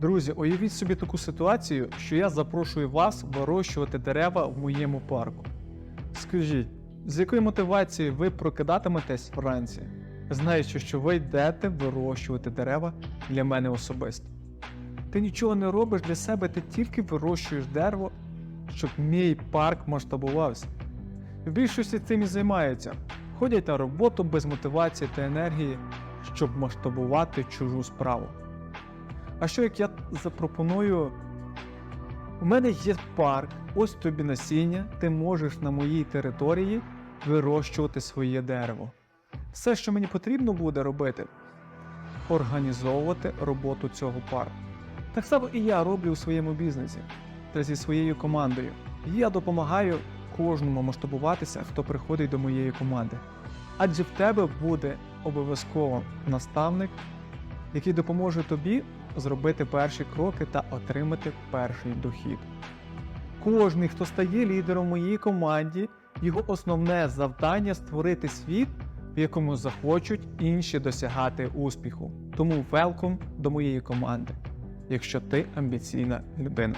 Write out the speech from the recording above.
Друзі, уявіть собі таку ситуацію, що я запрошую вас вирощувати дерева в моєму парку. Скажіть, з якою мотивацією ви прокидатиметесь вранці, знаючи, що ви йдете вирощувати дерева для мене особисто? Ти нічого не робиш для себе, ти тільки вирощуєш дерево, щоб мій парк масштабувався. В більшості цим і займаються. Ходять на роботу без мотивації та енергії, щоб масштабувати чужу справу. А що як я запропоную? У мене є парк, ось тобі насіння, ти можеш на моїй території вирощувати своє дерево. Все, що мені потрібно буде робити, організовувати роботу цього парку. Так само і я роблю у своєму бізнесі та зі своєю командою. Я допомагаю кожному масштабуватися, хто приходить до моєї команди. Адже в тебе буде обов'язково наставник, який допоможе тобі зробити перші кроки та отримати перший дохід. Кожний, хто стає лідером моїй команді, його основне завдання створити світ, в якому захочуть інші досягати успіху. Тому велком до моєї команди, якщо ти амбіційна людина.